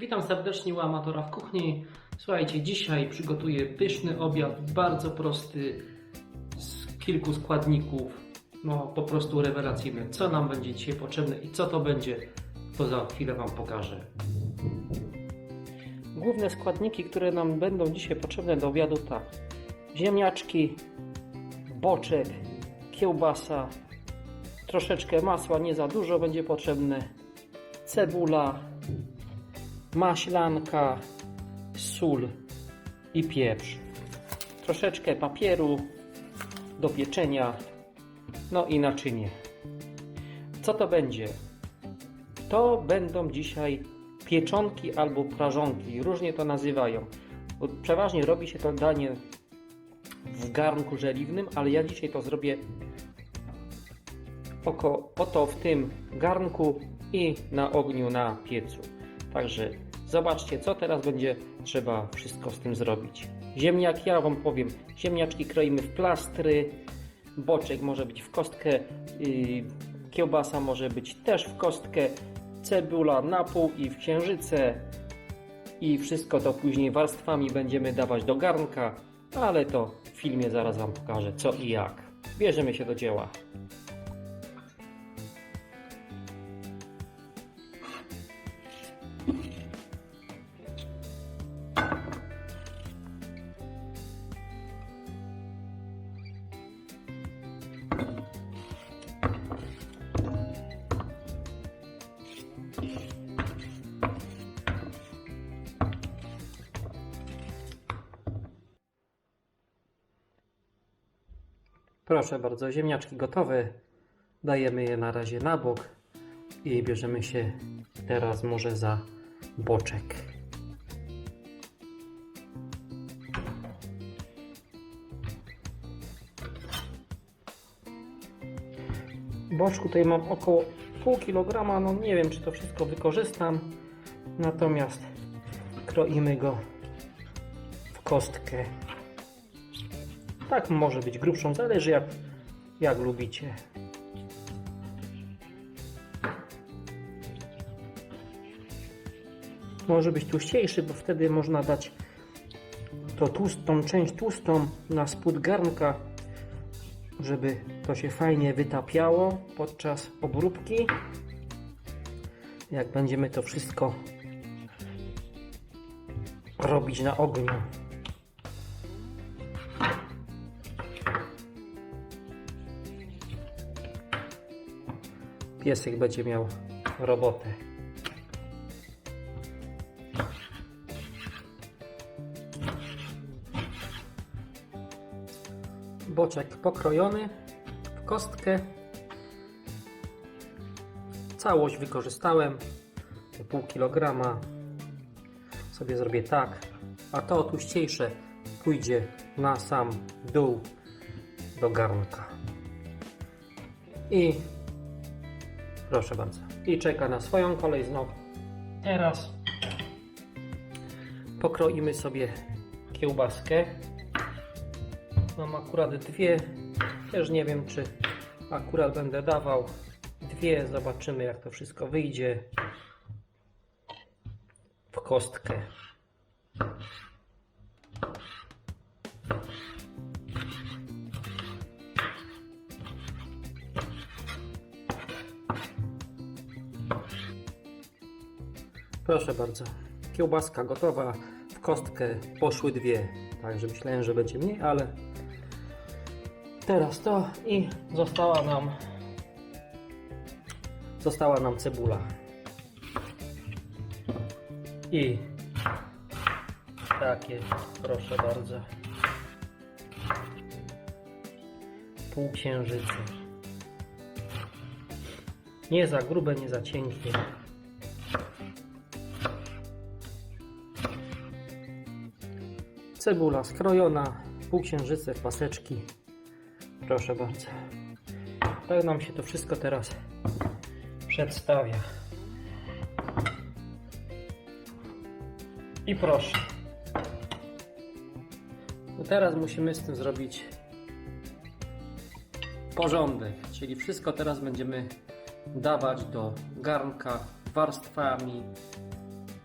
Witam serdecznie u amatora w kuchni. Słuchajcie, dzisiaj przygotuję pyszny obiad, bardzo prosty, z kilku składników, no po prostu rewelacyjny. Co nam będzie dzisiaj potrzebne i co to będzie, to za chwilę Wam pokażę. Główne składniki, które nam będą dzisiaj potrzebne do obiadu tak. Ziemniaczki, boczek, kiełbasa, troszeczkę masła, nie za dużo będzie potrzebne, cebula, maślanka, sól i pieprz. Troszeczkę papieru do pieczenia, no i naczynie. Co to będzie? To będą dzisiaj pieczonki albo prażonki, różnie to nazywają. Przeważnie robi się to danie w garnku żeliwnym, ale ja dzisiaj to zrobię oko, oto w tym garnku i na ogniu na piecu. Także zobaczcie, co teraz będzie trzeba wszystko z tym zrobić. Ziemniak, ja Wam powiem, ziemniaczki kroimy w plastry, boczek może być w kostkę, yy, kiełbasa może być też w kostkę, cebula na pół i w księżyce i wszystko to później warstwami będziemy dawać do garnka, ale to w filmie zaraz Wam pokażę co i jak. Bierzemy się do dzieła. Proszę bardzo, ziemniaczki gotowe. Dajemy je na razie na bok i bierzemy się teraz może za boczek. Boczku tutaj mam około pół kilograma, no nie wiem czy to wszystko wykorzystam, natomiast kroimy go w kostkę tak, może być grubszą, zależy jak, jak lubicie. Może być tłuściejszy, bo wtedy można dać to tłustą część tłustą na spód garnka, żeby to się fajnie wytapiało podczas obróbki. Jak będziemy to wszystko robić na ogniu. Piesek będzie miał robotę. Boczek pokrojony w kostkę. Całość wykorzystałem. Pół kilograma sobie zrobię tak, a to tłuściejsze pójdzie na sam dół do garnka. I Proszę bardzo. I czeka na swoją kolej znowu. Teraz pokroimy sobie kiełbaskę. Mam akurat dwie. Też nie wiem, czy akurat będę dawał dwie. Zobaczymy, jak to wszystko wyjdzie w kostkę. Proszę bardzo. Kiełbaska gotowa. W kostkę poszły dwie. Także myślałem, że będzie mniej, ale teraz to i została nam została nam cebula. I takie, proszę bardzo. Pół księżycy. Nie za grube, nie za cienkie. Cebula skrojona, półksiężyce, paseczki. Proszę bardzo. Tak nam się to wszystko teraz przedstawia. I proszę. No teraz musimy z tym zrobić porządek, czyli wszystko teraz będziemy dawać do garnka warstwami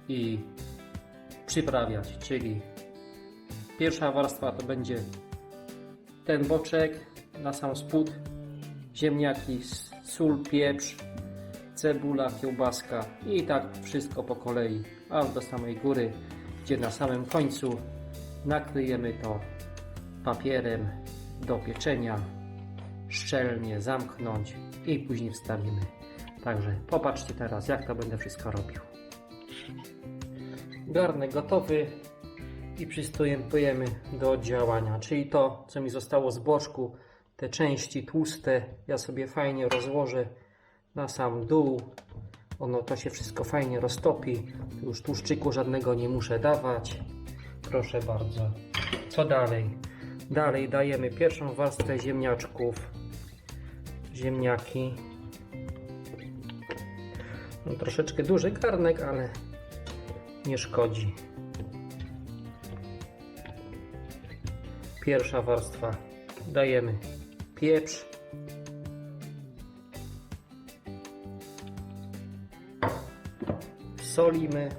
i przyprawiać, czyli pierwsza warstwa to będzie ten boczek na sam spód, ziemniaki, sól, pieprz, cebula, kiełbaska i tak wszystko po kolei, aż do samej góry, gdzie na samym końcu nakryjemy to papierem do pieczenia, szczelnie zamknąć i później wstawimy. Także popatrzcie teraz, jak to będę wszystko robił. Garnek gotowy i przystępujemy do działania, czyli to, co mi zostało z boczku, te części tłuste, ja sobie fajnie rozłożę na sam dół. Ono to się wszystko fajnie roztopi. Już tłuszczyku żadnego nie muszę dawać. Proszę bardzo. Co dalej? Dalej dajemy pierwszą warstwę ziemniaczków. Ziemniaki. No, troszeczkę duży garnek, ale nie szkodzi. Pierwsza warstwa. Dajemy pieprz. Solimy.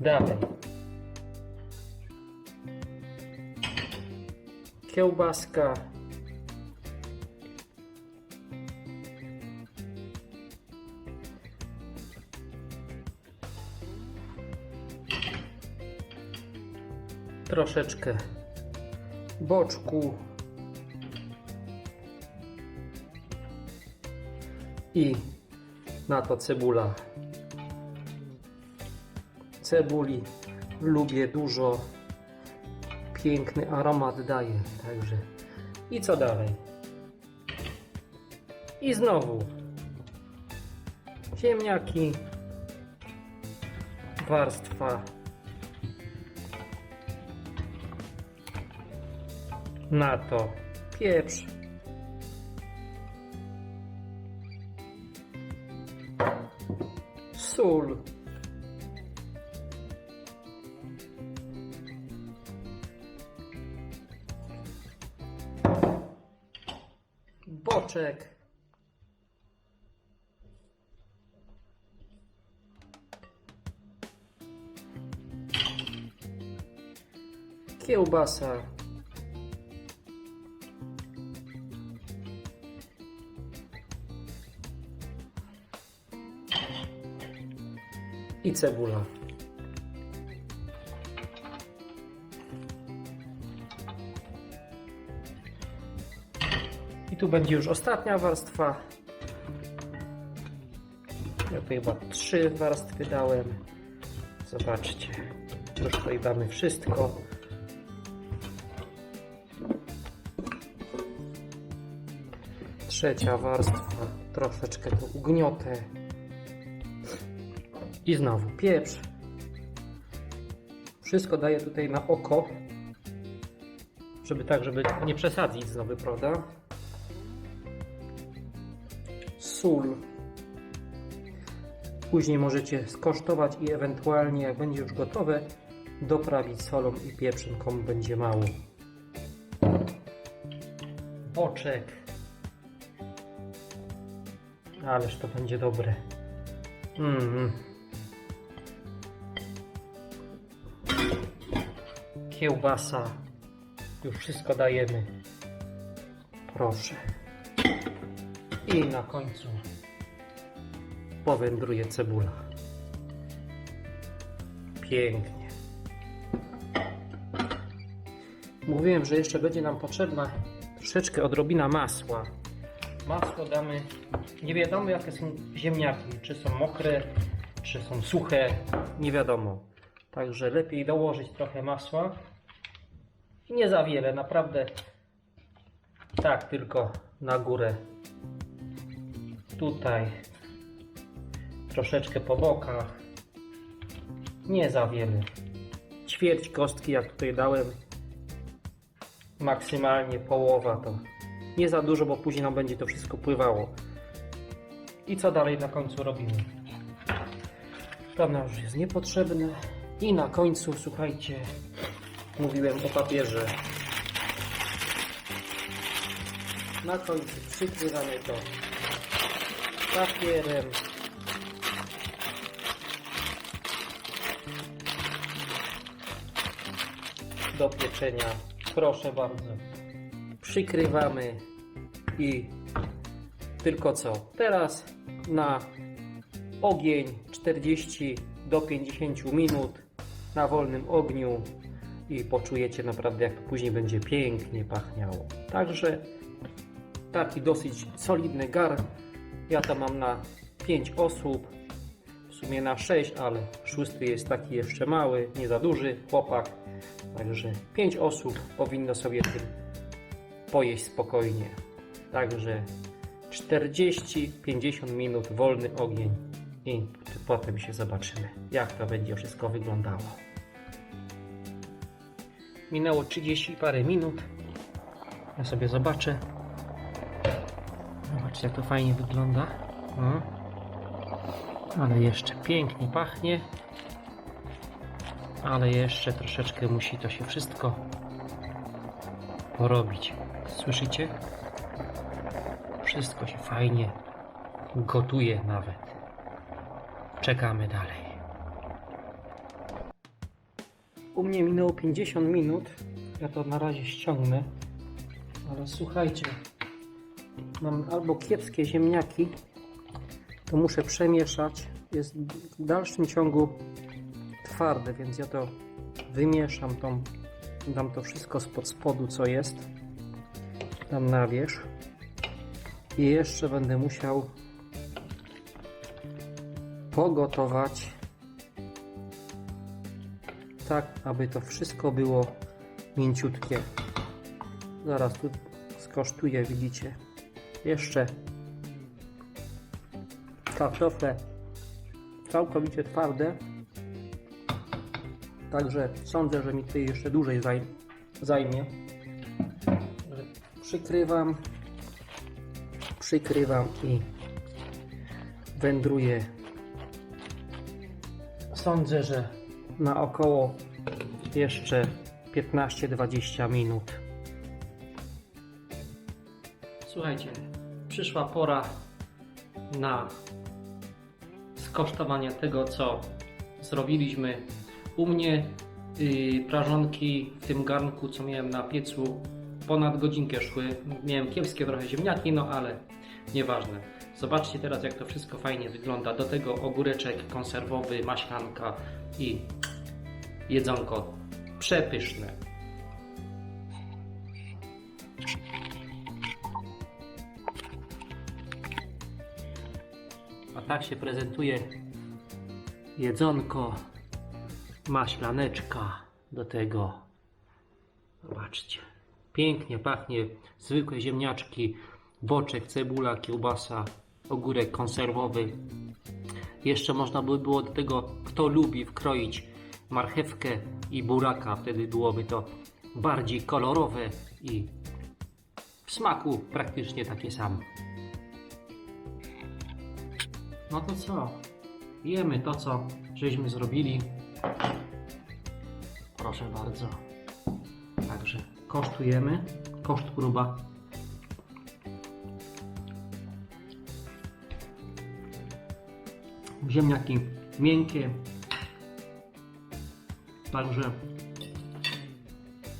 Dalej. Kiełbaska. Troszeczkę boczku. I na to cebula. Cebuli lubię dużo. Piękny aromat daje, także. I co dalej? I znowu ziemniaki, warstwa na to. Pieprz, sól, boczek, kiełbasa, i cebula. I tu będzie już ostatnia warstwa. Ja tu chyba trzy warstwy dałem. Zobaczcie. Już tutaj damy wszystko. Trzecia warstwa. Troszeczkę to ugniotę. I znowu pieprz. Wszystko daję tutaj na oko. Żeby tak, żeby nie przesadzić znowu, prawda? Sól. Później możecie skosztować i ewentualnie, jak będzie już gotowe, doprawić solą i pieprzem, komu będzie mało. Boczek. Ależ to będzie dobre. Mm. Kiełbasa. Już wszystko dajemy. Proszę. I na końcu powędruje cebula. Pięknie. Mówiłem, że jeszcze będzie nam potrzebna troszeczkę odrobina masła. Masło damy, nie wiadomo jakie są ziemniaki, czy są mokre, czy są suche, nie wiadomo. Także lepiej dołożyć trochę masła. Nie za wiele, naprawdę. Tak, tylko na górę. Tutaj. Troszeczkę po bokach. Nie za wiele. Ćwierć kostki, jak tutaj dałem. Maksymalnie połowa to. Nie za dużo, bo później nam będzie to wszystko pływało. I co dalej na końcu robimy? To nam już jest niepotrzebne. I na końcu, słuchajcie, mówiłem o papierze. Na końcu przykrywamy to papierem. Do pieczenia. Proszę bardzo. Przykrywamy i tylko co? Teraz na ogień 40 do 50 minut na wolnym ogniu i poczujecie naprawdę jak to później będzie pięknie pachniało. Także taki dosyć solidny gar. Ja to mam na 5 osób, w sumie na 6, ale szósty jest taki jeszcze mały, nie za duży chłopak. Także 5 osób powinno sobie tym pojeść spokojnie. Także 40-50 minut wolny ogień i potem się zobaczymy, jak to będzie wszystko wyglądało. Minęło 30 parę minut. Ja sobie zobaczę. Zobaczcie, jak to fajnie wygląda. No. Ale jeszcze pięknie pachnie. Ale jeszcze troszeczkę musi to się wszystko porobić. Słyszycie? Wszystko się fajnie gotuje nawet. Czekamy dalej. U mnie minęło 50 minut. Ja to na razie ściągnę. Ale słuchajcie, mam albo kiepskie ziemniaki, to muszę przemieszać. Jest w dalszym ciągu twarde, więc ja to wymieszam, tą, dam to wszystko spod spodu, co jest. Dam na wierzch. I jeszcze będę musiał pogotować tak, aby to wszystko było mięciutkie. Zaraz tu skosztuję, widzicie. Jeszcze kartofle całkowicie twarde. Także sądzę, że mi tutaj jeszcze dłużej zaj- zajmie. Przykrywam, przykrywam i wędruję. Sądzę, że na około jeszcze 15-20 minut. Słuchajcie, przyszła pora na skosztowanie tego, co zrobiliśmy u mnie. Yy, prażonki w tym garnku, co miałem na piecu, ponad godzinkę szły. Miałem kiepskie trochę ziemniaki, no ale nieważne. Zobaczcie teraz, jak to wszystko fajnie wygląda. Do tego ogóreczek konserwowy, maślanka i jedzonko przepyszne. A tak się prezentuje jedzonko, maślaneczka do tego. Zobaczcie. Pięknie pachnie zwykłe ziemniaczki, boczek, cebula, kiełbasa, ogórek konserwowy. Jeszcze można by było do tego, kto lubi, wkroić marchewkę i buraka. Wtedy byłoby to bardziej kolorowe i w smaku praktycznie takie samo. No to co? Jemy to, co żeśmy zrobili. Proszę bardzo. Także kosztujemy. Koszt próba. Ziemniaki miękkie. Także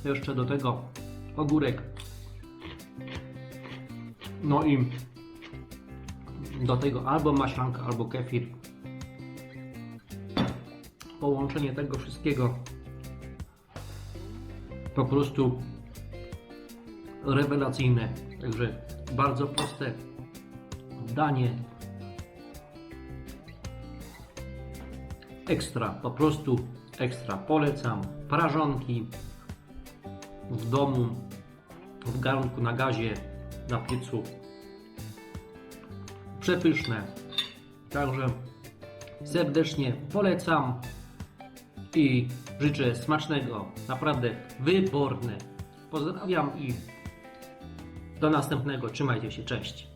jeszcze do tego ogórek. No i do tego albo maślanka, albo kefir. Połączenie tego wszystkiego po prostu rewelacyjne. Także bardzo proste danie. Ekstra, po prostu ekstra. Polecam. Prażonki w domu, w garnku na gazie, na piecu. Przepyszne. Także serdecznie polecam i życzę smacznego, naprawdę wyborne. Pozdrawiam i do następnego. Trzymajcie się, cześć.